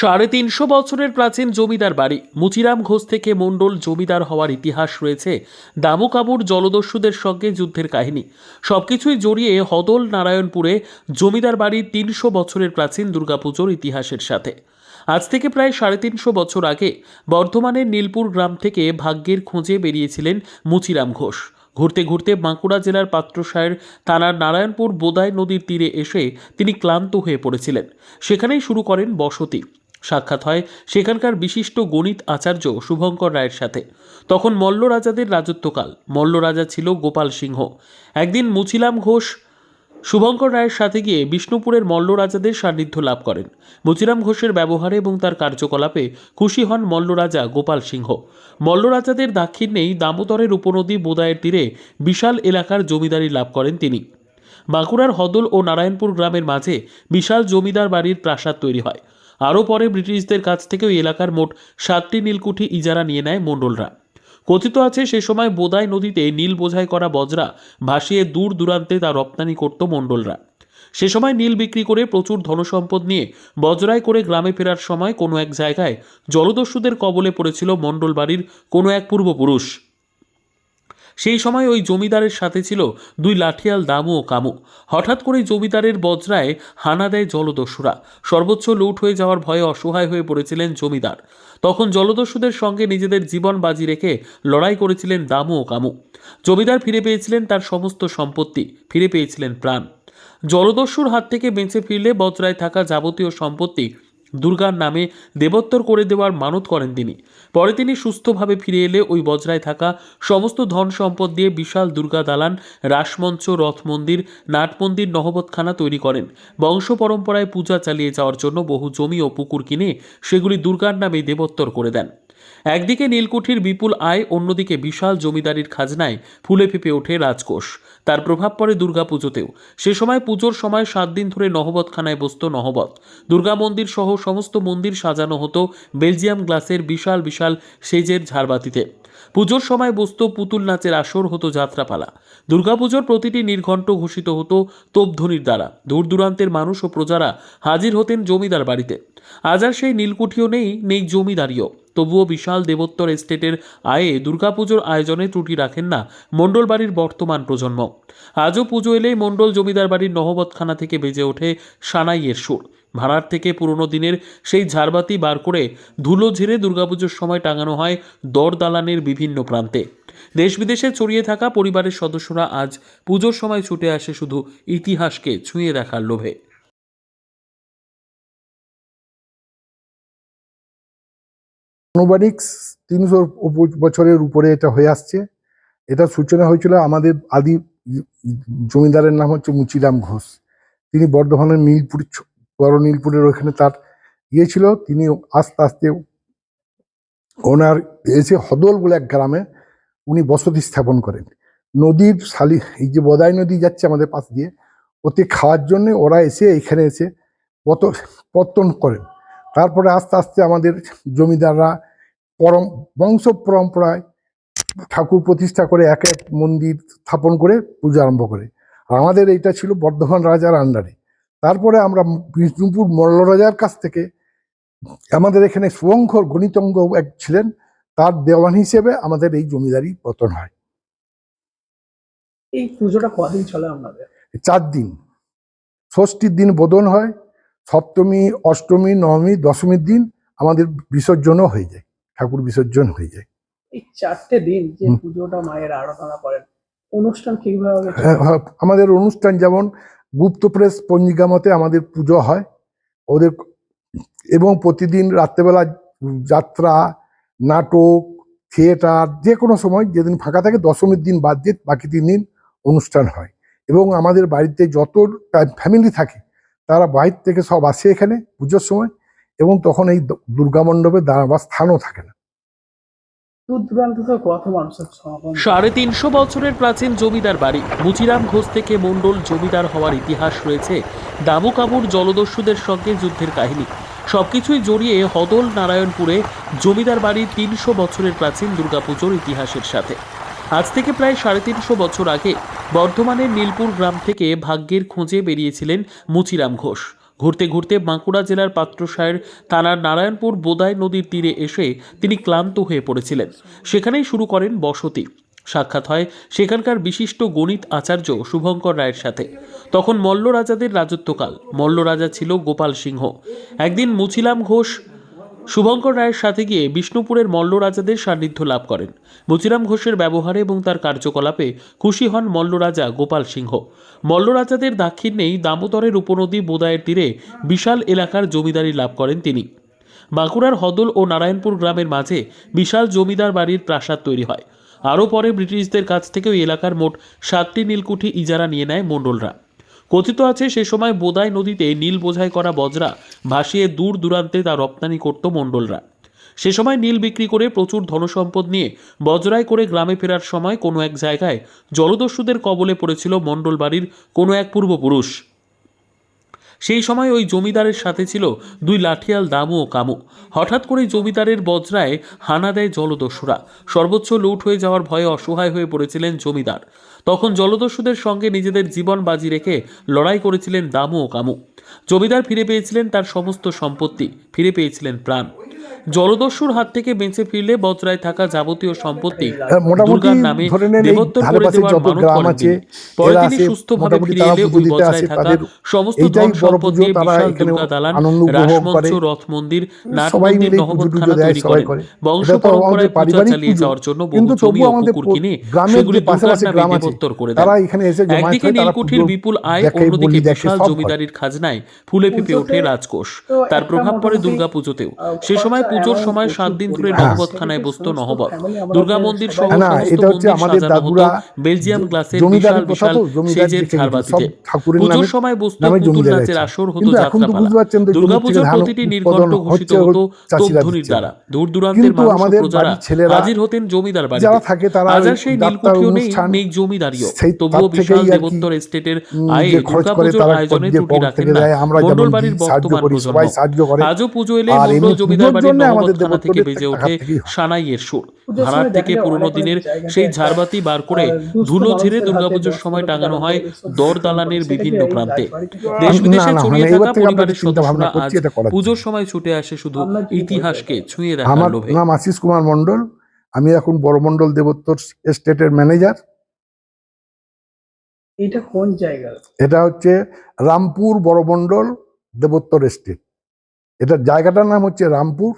সাড়ে তিনশো বছরের প্রাচীন জমিদার বাড়ি। মুচিরাম ঘোষ থেকে মণ্ডল জমিদার হওয়ার ইতিহাস রয়েছে দামুকাবুর জলদস্যুদের সঙ্গে যুদ্ধের কাহিনী। সবকিছুই জড়িয়ে হদল নারায়ণপুরে জমিদার বাড়ির তিনশো বছরের প্রাচীন দুর্গাপুজোর ইতিহাসের সাথে। আজ থেকে প্রায় সাড়ে তিনশো বছর আগে বর্ধমানের নীলপুর গ্রাম থেকে ভাগ্যের খোঁজে বেরিয়েছিলেন মুচিরাম ঘোষ। ঘুরতে ঘুরতে বাঁকুড়া জেলার পাত্রসায়ের থানার নারায়ণপুর বোদাই নদীর তীরে এসে তিনি ক্লান্ত হয়ে পড়েছিলেন। সেখানেই শুরু করেন বসতি। সাক্ষাৎ হয় সেখানকার বিশিষ্ট গণিত আচার্য শুভঙ্কর রায়ের সাথে। তখন মল্ল রাজাদের রাজত্বকাল। মল্ল রাজা ছিল গোপাল সিংহ। একদিন মুচিলাম ঘোষ শুভঙ্কর রায়ের সাথে গিয়ে বিষ্ণুপুরের মল্ল রাজাদের সান্নিধ্য লাভ করেন। মুচিরাম ঘোষের ব্যবহারে এবং তার কার্যকলাপে খুশি হন মল্ল রাজা গোপাল সিংহ। মল্ল রাজাদের দাক্ষিণ্যেই দামোদরের উপনদী বোদায়ের তীরে বিশাল এলাকার জমিদারি লাভ করেন তিনি। বাঁকুড়ার হদল ও নারায়ণপুর গ্রামের মাঝে বিশাল জমিদার বাড়ির প্রাসাদ তৈরি হয়। আরও পরে ব্রিটিশদের কাছ থেকে ওই এলাকার মোট সাতটি নীলকুঠি ইজারা নিয়ে নেয় মণ্ডলরা। কথিত আছে, সে সময় বোদাই নদীতে নীল বোঝাই করা বজরা ভাসিয়ে দূর দূরান্তে তা রপ্তানি করত মণ্ডলরা। সে সময় নীল বিক্রি করে প্রচুর ধনসম্পদ নিয়ে বজরায় করে গ্রামে ফেরার সময় কোনো এক জায়গায় জলদস্যুদের কবলে পড়েছিল মণ্ডল বাড়ির কোনো এক পূর্বপুরুষ। সেই সময় ওই জমিদারের সাথে ছিল দুই লাঠিয়াল দামু ও কামু। হঠাৎ করেই জমিদারের বজরায় হানা দেয় জলদস্যুরা। সর্বোচ্চ লুট হয়ে যাওয়ার ভয়ে অসহায় হয়ে পড়েছিলেন জমিদার। তখন জলদস্যুদের সঙ্গে নিজেদের জীবন বাজি রেখে লড়াই করেছিলেন দামু ও কামু। জমিদার ফিরে পেয়েছিলেন তার সমস্ত সম্পত্তি, ফিরে পেয়েছিলেন প্রাণ। জলদস্যুর হাত থেকে বেঁচে ফিরলে বজরায় থাকা যাবতীয় সম্পত্তি দুর্গার নামে দেবোত্তর করে দেওয়ার মানত করেন তিনি। পরে তিনি সুস্থভাবে ফিরে এলে ওই বজরায় থাকা সমস্ত ধন সম্পদ দিয়ে বিশাল দুর্গা দালান, রাসমঞ্চ, রথ মন্দির, নাট মন্দির, নহবতখানা তৈরি করেন। বংশ পরম্পরায় পূজা চালিয়ে যাওয়ার জন্য বহু জমি ও পুকুর কিনে সেগুলি দুর্গার নামে দেবোত্তর করে দেন। একদিকে নীলকুঠির বিপুল আয়, অন্যদিকে বিশাল জমিদারির খাজনায় ফুলে ফেঁপে ওঠে রাজকোষ। তার প্রভাব পড়ে দুর্গাপুজোতেও। সে সময় পুজোর সময় সাত দিন ধরে নহবতখানায় বসত নহবত। দুর্গা মন্দির সহ সমস্ত মন্দির সাজানো হতো বেলজিয়াম গ্লাসের বিশাল বিশাল সেজের ঝাড়বাতিতে। পুজোর সময় বসত পুতুল নাচের আসর হতো যাত্রাপালা। দুর্গাপুজোর প্রতিটি নির্ঘণ্ট ঘোষিত হতো তোপধ্বনির দ্বারা। দূর দূরান্তের মানুষ ও প্রজারা হাজির হতেন জমিদার বাড়িতে। আজ আর সেই নীলকুঠিও নেই নেই জমিদারিও। তবুও বিশাল দেবোত্তর এস্টেটের আয়ে দুর্গাপুজোর আয়োজনে ত্রুটি রাখেন না মণ্ডল বাড়ির বর্তমান প্রজন্ম। আজও পুজো এলেই মণ্ডল জমিদার বাড়ির নহবতখানা থেকে বেজে ওঠে সানাইয়ের সুর। ভাড়ার থেকে পুরনো দিনের সেই ঝাড়বাতি বার করে ধুলো ঝেড়ে দুর্গাপুজোর সময় টাঙানো হয় দর দালানের বিভিন্ন প্রান্তে। দেশ বিদেশে ছড়িয়ে থাকা পরিবারের সদস্যরা আজ পুজোর সময় ছুটে আসে শুধু ইতিহাসকে ছুঁয়ে দেখার লোভে। আনুমানিক তিনশো বছরের উপরে এটা হয়ে আসছে। এটা সূচনা হয়েছিল আমাদের আদি জমিদারের নাম হচ্ছে মুচিরাম ঘোষ। তিনি বর্ধমানের নীলপুর বড় নীলপুরের ওখানে তার ইয়ে ছিল। তিনি আস্তে আস্তে ওনার এসে হদল বলে এক গ্রামে উনি বসতি স্থাপন করেন। নদীর শালি, এই যে বদাই নদী যাচ্ছে আমাদের পাশ দিয়ে, ওতে খাওয়ার জন্য ওরা এসে এখানে এসে পত, পত্তন করেন। তারপরে আস্তে আস্তে আমাদের জমিদাররা পরম বংশ পরম্পরায় ঠাকুর প্রতিষ্ঠা করে এক এক মন্দির স্থাপন করে পুজো আরম্ভ করে। আর আমাদের এইটা ছিল বর্ধমান রাজার আন্ডারে। তারপরে আমরা বিষ্ণুপুর মল্ল রাজার কাছ থেকে আমাদের এখানে শুভঙ্কর গণিতঙ্গ এক ছিলেন তার দেওয়ান হিসেবে আমাদের এই জমিদারি পতন হয়। এই পুজোটা কদিন চলে আপনাদের? চার দিন। ষষ্ঠীর দিন বোধন হয়। সপ্তমী অষ্টমী নবমী দশমীর দিন আমাদের বিসর্জনও হয়ে যায় ঠাকুর বিসর্জন হয়ে যায়। এই চারটে দিন যে পুজোটা মায়ের আরাধনা করেন অনুষ্ঠান কীভাবে হ্যাঁ, হ্যাঁ, আমাদের অনুষ্ঠান যেমন গুপ্ত প্রেস পঞ্জিকা মতে আমাদের পুজো হয় ওদের এবং প্রতিদিন রাত্রেবেলা যাত্রা নাটক থিয়েটার যে কোনো সময় যেদিন ফাঁকা থাকে দশমীর দিন বাদ দিয়ে বাকি তিন দিন অনুষ্ঠান হয়। এবং আমাদের বাড়িতে যত ফ্যামিলি থাকে তারা বাইর থেকে সব আসে এখানে পুজোর সময় এবং তখন এই দুর্গা মণ্ডপে দাঁড়াবার স্থানও থাকে না। সাড়ে তিনশো বছরের প্রাচীন জমিদার বাড়ি। মুচিরাম ঘোষ থেকে মণ্ডল জমিদার হওয়ার ইতিহাস রয়েছে দামুকাবুর জলদস্যুদের সঙ্গে যুদ্ধের কাহিনী। সবকিছুই জড়িয়ে হদল নারায়ণপুরে জমিদার বাড়ির তিনশো বছরের প্রাচীন দুর্গাপুজোর ইতিহাসের সাথে। আজ থেকে প্রায় সাড়ে তিনশো বছর আগে বর্ধমানের নীলপুর গ্রাম থেকে ভাগ্যের খোঁজে বেরিয়েছিলেন মুচিরাম ঘোষ। ঘুরতে ঘুরতে বাঁকুড়া জেলার পাত্রসায়ের থানার নারায়ণপুর বোদাই নদীর তীরে এসে তিনি ক্লান্ত হয়ে পড়েছিলেন। সেখানেই শুরু করেন বসতি। সাক্ষাৎ হয় সেখানকার বিশিষ্ট গণিত আচার্য শুভঙ্কর রায়ের সাথে। তখন মল্ল রাজাদের রাজত্বকাল। মল্ল রাজা ছিল গোপাল সিংহ। একদিন মুছিলাম ঘোষ শুভঙ্কর রায়ের সাথে গিয়ে বিষ্ণুপুরের মল্ল রাজাদের সান্নিধ্য লাভ করেন। মুচিরাম ঘোষের ব্যবহারে এবং তার কার্যকলাপে খুশি হন মল্ল রাজা গোপাল সিংহ। মল্ল রাজাদের দাক্ষিণ্যেই দামোদরের উপনদী বোদায়ের তীরে বিশাল এলাকার জমিদারি লাভ করেন তিনি। বাঁকুড়ার হদল ও নারায়ণপুর গ্রামের মাঝে বিশাল জমিদার বাড়ির প্রাসাদ তৈরি হয়। আরও পরে ব্রিটিশদের কাছ থেকে ওই এলাকার মোট সাতটি নীলকুঠি ইজারা নিয়ে নেয় মণ্ডলরা। কথিত আছে, সে সময় বোদাই নদীতে নীল বোঝাই করা বজরা ভাসিয়ে দূর দূরান্তে তা রপ্তানি করত মণ্ডলরা। সে সময় নীল বিক্রি করে প্রচুর ধনসম্পদ নিয়ে বজরায় করে গ্রামে ফেরার সময় কোনো এক জায়গায় জলদস্যুদের কবলে পড়েছিল মণ্ডল বাড়ির কোনো এক পূর্বপুরুষ। সেই সময় ওই জমিদারের সাথে ছিল দুই লাঠিয়াল দামু ও কামু। হঠাৎ করে জমিদারের বজ্রায় হানা দেয় জলদস্যুরা। সর্বোচ্চ লুট হয়ে যাওয়ার ভয়ে অসহায় হয়ে পড়েছিলেন জমিদার। তখন জলদস্যুদের সঙ্গে নিজেদের জীবন বাজি রেখে লড়াই করেছিলেন দামু ও কামু। জমিদার ফিরে পেয়েছিলেন তার সমস্ত সম্পত্তি, ফিরে পেয়েছিলেন প্রাণ। জলদস্যুর হাত থেকে বেঁচে ফিরলে বজরায় থাকা যাবতীয় সম্পত্তি হ্যাঁ, দুর্গার নামে দেবোত্তর করে দেওয়ার মানত করেন তিনি। পরে তিনি সুস্থভাবে ফিরে এলে ওই বজরায় থাকা সমস্ত ধন সম্পদ নিয়ে বিশাল দুর্গা দালান রাসমঞ্চ রথ মন্দির নাট মন্দির নহবতখানা তৈরি করেন বংশ পরম্পরায় পূজা চালিয়ে যাওয়ার জন্য বহু জমি ও পুকুর কিনে সেগুলি দুর্গার নামে দেবোত্তর করে দেন তারা এখানে এসে জমায়েত একদিকে নীলকুঠির বিপুল আয় অন্যদিকে বিশাল জমিদারির খাজনায় ফুলে ফেপে ওঠে রাজকোষ। তার প্রভাব পড়ে মোটামুটি, দুর্গা পুজোতেও আহ, সে সময় খরচা পুজোর সময় সাত দিন ধরে পরিমাণে। নহবতখানায় বসত নহবত। দুর্গা মন্দির সহ সমস্ত মন্দির সাজানো হতো বেলজিয়াম গ্লাসের বিশাল বিশাল সেজের ঝাড়বাতিতে পুজোর সময় বসত পুতুল নাচের। আসর হতো যাত্রাপালা। দুর্গাপুজোর প্রতিটি নির্ঘণ্ট ঘোষিত হতো তোপধ্বনির দ্বারা দূর দূরান্তের মানুষ প্রজারা। হাজির হতেন জমিদার বাড়িতে। যারা আজ আর সেই নীলকুঠিও নেই নেই জমিদারিও। তবুও বিশাল দেবোত্তর এস্টেটের আয়ে দুর্গাপুজোর আয়োজনে ত্রুটি রাখেন না। যেমন বাড়ির বর্তমান প্রজন্ম। আজও পুজো এলে আর মণ্ডল জমিদার পুজোর বাড়ির জন্য থেকে বেজে ওঠে সানাইয়ের সুর। ভাড়ার সময় থেকে পুরনো দিনের সেই ঝাড়বাতি বার করে ধুলো ঝেড়ে দুর্গাপুজোর সময় টাঙানো হয় করে দর দালানের বিভিন্ন প্রান্তে। দেশ বিদেশে ছড়িয়ে থাকা পরিবারের সদস্যরা আজ করছি এটা করার পুজোর সময় ছুটে আসে শুধু ইতিহাসকে ছুঁয়ে দেখার আমার লোভে। নাম আশিস কুমার মন্ডল আমি এখন বড়মন্ডল দেবোত্তর এস্টেটের ম্যানেজার। এটা কোন জায়গা? এটা হচ্ছে রামপুর বড়মন্ডল দেবোত্তর এস্টেট। এটার জায়গাটার নাম হচ্ছে রামপুর।